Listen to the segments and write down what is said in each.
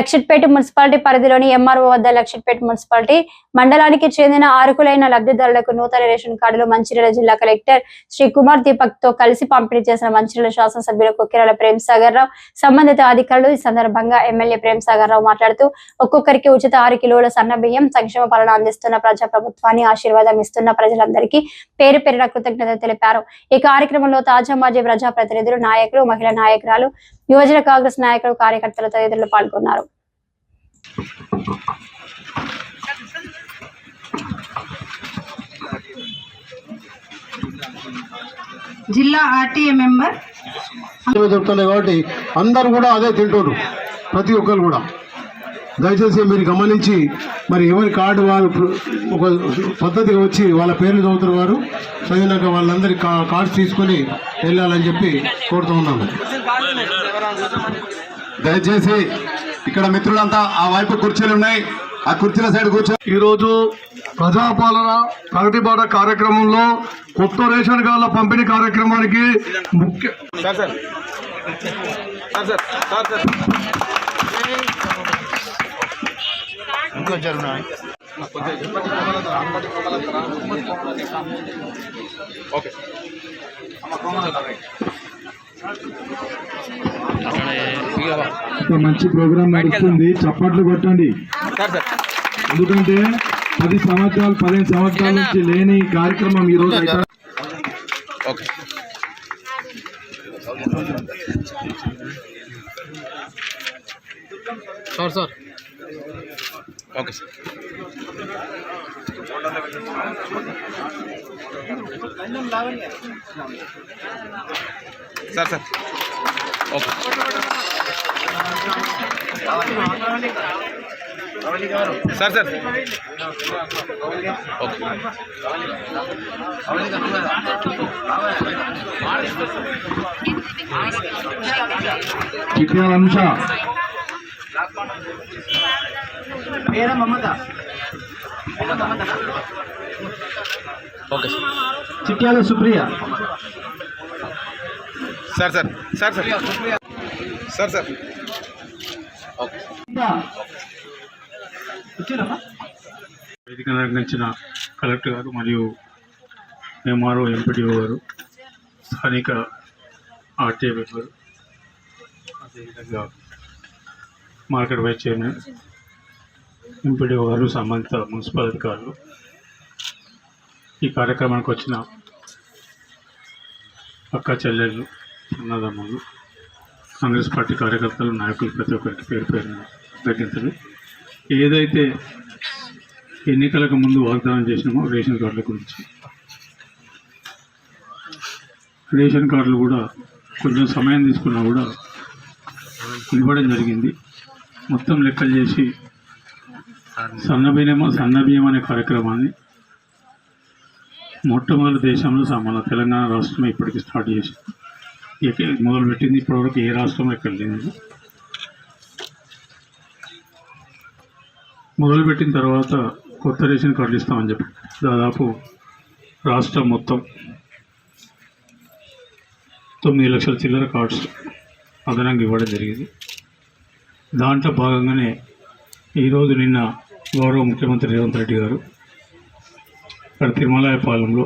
Luxettipet municipality పరిధిలోని MRO వద్ద Luxettipet municipality మండలానికి చెందిన ఆరుకులైన లబ్ధిదారులకు నూతన రేషన్ కార్డులు మంచిర్యాల జిల్లా కలెక్టర్ శ్రీ కుమార్ దీపక్తో కలిసి పంపిణీ చేసిన మంచిర్యాల శాసనసభ్యులు కొక్కిరాల ప్రేమ్ సాగర్ రావు సంబంధిత అధికారులు ఈ సందర్భంగా ఎమ్మెల్యే ప్రేమ్ సాగర్ రావు మాట్లాడుతూ ఒక్కొక్కరికి ఉచిత ఆరు కిలోల సన్న బియ్యం సంక్షేమ పాలన అందిస్తున్న ప్రజా ప్రభుత్వాన్ని ఆశీర్వాదం ఇస్తున్న ప్రజలందరికీ పేరు పేరున కృతజ్ఞత తెలిపారు. ఈ కార్యక్రమంలో తాజా మాజీ ప్రజాప్రతినిధులు నాయకులు మహిళా నాయకురాలు యువజన కాంగ్రెస్ నాయకులు కార్యకర్తలు తదితరులు పాల్గొన్నారు. జిల్లా ఆర్టీఏ మెంబర్. ఇవే చెప్తున్నాయి కాబట్టి అందరూ కూడా అదే తింటారు ప్రతి ఒక్కరు కూడా. దయచేసి మీరు గమనించి మరి ఎవరి కార్డు వారు ఒక పద్ధతిగా వచ్చి వాళ్ళ పేర్లు చదువుతున్న వారు. చదివినాక వాళ్ళందరి కార్డ్స్ తీసుకొని వెళ్ళాలని చెప్పి కోరుతూ ఉన్నాము. దయచేసి ఇక్కడ మిత్రులంతా ఆ వైపు కుర్చీలు ఉన్నాయి. ఆ కుర్చీల సైడ్ కూర్చో ఈరోజు ప్రజాపాలన ప్రగతి బాట కార్యక్రమంలో కొత్త రేషన్ కార్డుల పంపిణీ కార్యక్రమానికి ముఖ్య ఒక మంచి ప్రోగ్రామ్ నడుస్తుంది. చప్పట్లు కొట్టండి. ఎందుకంటే పది సంవత్సరాలు పదిహేను సంవత్సరాల నుంచి లేని కార్యక్రమం ఈ రోజు అయితే sir sir. Okay sir sir okay Chityala అంశ పేర Mamata okay Chityala Supriya sir sir sir sir. Sir sir. వేదిక నిర్వహించిన కలెక్టర్ గారు మరియు ఎంఆర్ఓ ఎంపీడీఓ గారు స్థానిక ఆర్టీఏ మెంబర్ అదేవిధంగా మార్కెట్ వైస్ చైర్మన్ ఎంపీడీఓ గారు సంబంధిత మున్సిపల్ అధికారులు ఈ కార్యక్రమానికి వచ్చిన అక్క చెల్లెళ్ళు అన్నదమ్ములు కాంగ్రెస్ పార్టీ కార్యకర్తలు నాయకులు ప్రతి ఒక్కరికి పేరు పేరున కృతజ్ఞతలు ఏదైతే ఎన్నికలకు ముందు వాగ్దానం చేసినామో రేషన్ కార్డుల గురించి. రేషన్ కార్డులు కూడా కొంచెం సమయం తీసుకున్నా కూడా ఇవ్వడం జరిగింది. మొత్తం లెక్కలు చేసి సన్నబియ్యం సన్నబియ్యం అనే కార్యక్రమాన్ని మొట్టమొదటి దేశంలో స- మన తెలంగాణ రాష్ట్రం ఇప్పటికి స్టార్ట్ చేసి మొదలు పెట్టింది. ఇప్పటివరకు ఏ రాష్ట్రం ఎక్కడ లేదు. మొదలుపెట్టిన తర్వాత కొత్త రేషన్ కార్డులు ఇస్తామని చెప్పి. దాదాపు రాష్ట్రం మొత్తం తొమ్మిది లక్షల చిల్లర కార్డ్స్ అదనంగా ఇవ్వడం జరిగింది. దాంట్లో భాగంగానే ఈరోజు నిన్న గౌరవ ముఖ్యమంత్రి రేవంత్ రెడ్డి గారు ఇక్కడ తిరుమలాయపాలెంలో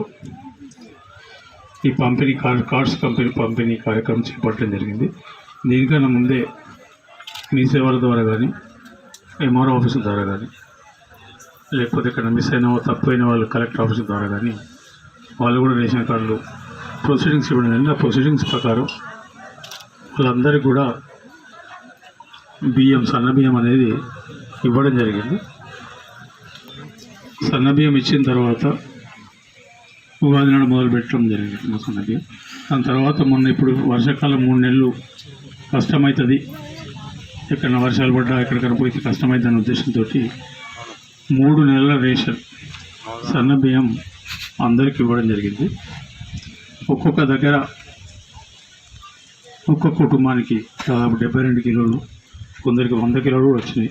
ఈ పంపిణీ కార్ కార్డ్స్ కంపెనీ పంపిణీ కార్యక్రమం చేపట్టడం జరిగింది. దీనికన్నా ముందే మీ సేవల ద్వారా కానీ ఎంఆర్ఓ ఆఫీసు ద్వారా కానీ లేకపోతే ఇక్కడ మిస్ అయిన తప్పైన వాళ్ళు కలెక్టర్ ఆఫీస్ ద్వారా కానీ వాళ్ళు కూడా రేషన్ కార్డులు ప్రొసీడింగ్స్ ఇవ్వడం జరిగింది. ఆ ప్రొసీడింగ్స్ ప్రకారం వాళ్ళందరికీ కూడా బియ్యం సన్న బియ్యం అనేది ఇవ్వడం జరిగింది. సన్న బియ్యం ఇచ్చిన తర్వాత ఉగాది నాడు మొదలు పెట్టడం జరిగింది మా సన్న దాని తర్వాత మొన్న ఇప్పుడు వర్షాకాలం మూడు నెలలు కష్టమవుతుంది ఎక్కడైనా వర్షాలు పడ్డా ఎక్కడికైనా పోతే అనే ఉద్దేశంతో మూడు నెలల రేషన్ సన్న బియ్యం అందరికి ఇవ్వడం జరిగింది. ఒక్కొక్క దగ్గర ఒక్కొక్క కుటుంబానికి దాదాపు డెబ్బై రెండు కిలోలు కొందరికి వంద కిలోలు కూడా వచ్చినాయి.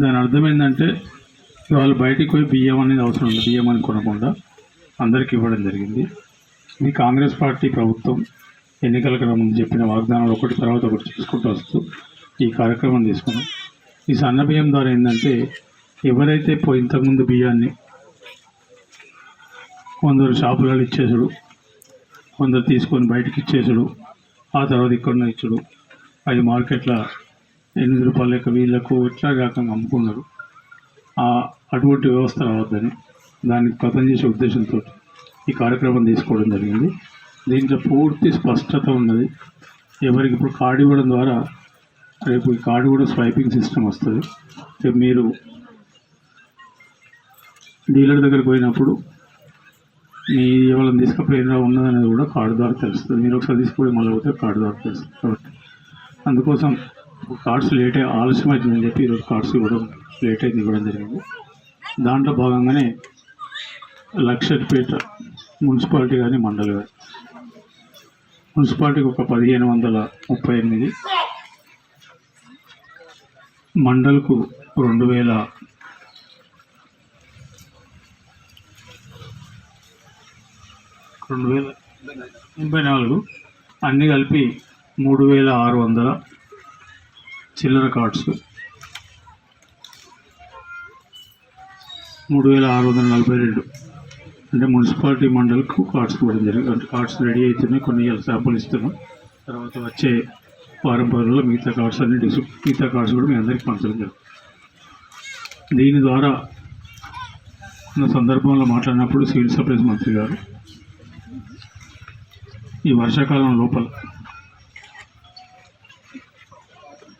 దాని అర్థం ఏంటంటే వాళ్ళు బయటికి పోయి బియ్యం అనేది అవసరం ఉంది బియ్యం అని కొనకుండా అందరికి ఇవ్వడం జరిగింది. ఈ కాంగ్రెస్ పార్టీ ప్రభుత్వం ఎన్నికలకు ముందు చెప్పిన వాగ్దానాలు ఒకటి తర్వాత ఒకటి చేసుకుంటూ వస్తూ ఈ కార్యక్రమం తీసుకున్నాం. ఈ సన్న బియ్యం ద్వారా ఏంటంటే ఎవరైతే పో ఇంతకుముందు బియ్యాన్ని కొందరు షాపులలో ఇచ్చేసుడు కొందరు తీసుకొని బయటకి ఇచ్చేసుడు ఆ తర్వాత ఇక్కడ ఇచ్చుడు అది మార్కెట్లో ఎనిమిది రూపాయల లెక్క వీళ్ళకు ఇట్లా కాకుండా అమ్ముకున్నారు. అటువంటి వ్యవస్థ రావద్దని దాన్ని కథం చేసే ఉద్దేశంతో ఈ కార్యక్రమం తీసుకోవడం జరిగింది. దీంట్లో పూర్తి స్పష్టత ఉన్నది. ఎవరికి ఇప్పుడు కార్డు ఇవ్వడం ద్వారా రేపు ఈ కార్డు కూడా స్వైపింగ్ సిస్టమ్ వస్తుంది. రేపు మీరు డీలర్ దగ్గరికి పోయినప్పుడు మీ ఎవరైనా తీసుకుపోయినా ఉన్నదనేది కూడా కార్డు ద్వారా తెలుస్తుంది. మీరు ఒకసారి తీసుకుపోయి మళ్ళీ పోతే కార్డు ద్వారా తెలుస్తుంది కాబట్టి. అందుకోసం కార్డ్స్ లేట్ అయ్యి ఆలస్యం అవుతుందని చెప్పి ఈరోజు కార్డ్స్ ఇవ్వడం లేట్ అయింది ఇవ్వడం జరిగింది. దాంట్లో భాగంగానే లక్షపేట మున్సిపాలిటీ కానీ మండలి కానీ మున్సిపాలిటీకి ఒక పదిహేను వందల ముప్పై ఎనిమిది. మండల్కు రెండు వేల రెండు వేల ఎనభై నాలుగు. అన్నీ కలిపి మూడు వేల ఆరు వందల చిల్లర కార్డ్స్. మూడు వేల ఆరు వందల నలభై రెండు. అంటే మున్సిపాలిటీ మండలికి కార్డ్స్ ఇవ్వడం జరిగింది. అంటే కార్డ్స్ రెడీ అవుతున్నాయి కొన్ని శాంపుల్ ఇస్తున్నాం. తర్వాత వచ్చే వారం పదులలో మిగతా కార్డ్స్ అన్ని డిస్ మిగతా కార్డ్స్ కూడా మీ అందరికీ పంచడం జరుగుతుంది. దీని ద్వారా ఉన్న సందర్భంలో మాట్లాడినప్పుడు సివిల్ సప్లైస్ మంత్రి గారు ఈ వర్షాకాలం లోపల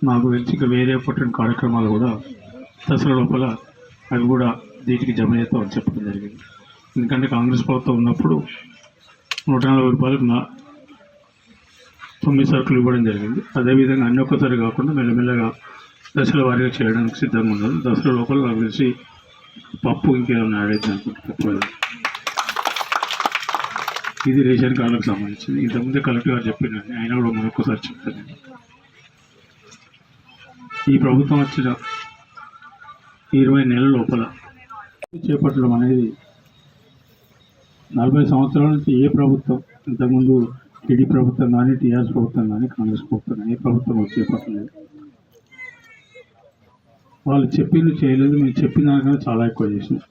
నాకు తెలిసి ఇక వేరే పట్టిన కార్యక్రమాలు కూడా దసరా లోపల అవి కూడా వీటికి జమ చేస్తామని చెప్పడం జరిగింది. ఎందుకంటే కాంగ్రెస్ ప్రభుత్వం ఉన్నప్పుడు నూట నలభై రూపాయలకు నా తొమ్మిది సరుకులు ఇవ్వడం జరిగింది. అదేవిధంగా అన్ని ఒక్కసారి కాకుండా మెల్లమెల్లగా దశల వారీగా చేయడానికి సిద్ధంగా ఉన్నారు దసరా లోపల నాకు తెలిసి పప్పు ఇంకేమైనా ఆడేది అవుతుంది అనుకుంటున్నాను ఇది రేషన్ కార్డులకు సంబంధించింది. ఇంతకుముందే కలెక్టర్ గారు చెప్పినండి ఆయన కూడా మరొకసారి చెప్తాను ఈ ప్రభుత్వం వచ్చిన ఇరవై నెలల లోపల చేపట్టడం అనేది నలభై సంవత్సరాల నుంచి ఏ ప్రభుత్వం ఇంతకుముందు టీడీ ప్రభుత్వం కానీ టీఆర్ఎస్ ప్రభుత్వం కానీ కాంగ్రెస్ ప్రభుత్వం కానీ ఏ ప్రభుత్వం చేపట్టలేదు. వాళ్ళు చెప్పింది చేయలేదు మేము చెప్పిన దానికన్నా చాలా ఎక్కువ చేసినాం.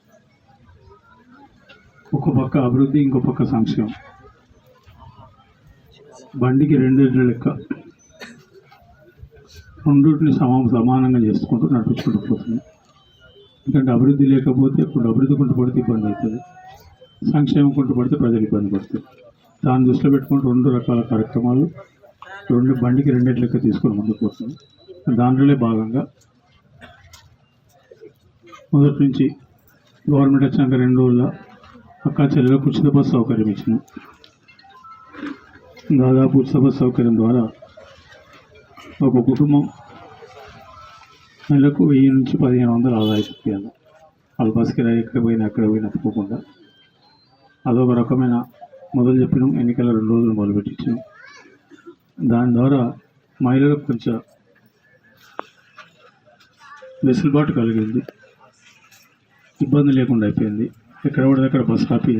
ఒక పక్క అభివృద్ధి ఇంకో పక్క సంక్షేమం. బండికి రెండేళ్ళ లెక్క. రెండింటిని సమా సమానంగా చేసుకుంటూ నడుచుకుంటూ పోతున్నాం. ఎందుకంటే అభివృద్ధి లేకపోతే ఇప్పుడు అభివృద్ధి కొంటూ పడితే ఇబ్బంది అవుతుంది. సంక్షేమం కొంటూ పడితే ప్రజలు ఇబ్బంది పడుతుంది దాన్ని దృష్టిలో పెట్టుకుంటూ రెండు రకాల కార్యక్రమాలు రెండు బండికి రెండింటి లెక్క తీసుకొని ముందుకు పోతుంది దాంట్లోనే భాగంగా మొదటి నుంచి గవర్నమెంట్ వచ్చినాక రెండు రోజుల అక్క చెల్లెలకు ఉచిత బస్సు సౌకర్యం ఇచ్చినాం. దాదాపు ఉచిత బస్సు సౌకర్యం ద్వారా ఒక కుటుంబం నెలకు వెయ్యి నుంచి పదిహేను వందలు ఆదాయం చెప్పాను వాళ్ళు బస్ కిరాయి ఎక్కడ పోయినా ఎక్కడ పోయినా తప్పకుండా. అదొక రకమైన మొదలు చెప్పినాం ఎన్నికల రెండు రోజులు మొదలుపెట్టించాం దాని ద్వారా మహిళలకు కొంచెం వెసులుబాటు కలిగింది. ఇబ్బంది లేకుండా అయిపోయింది. ఎక్కడ పడితే అక్కడ బస్ ఆపి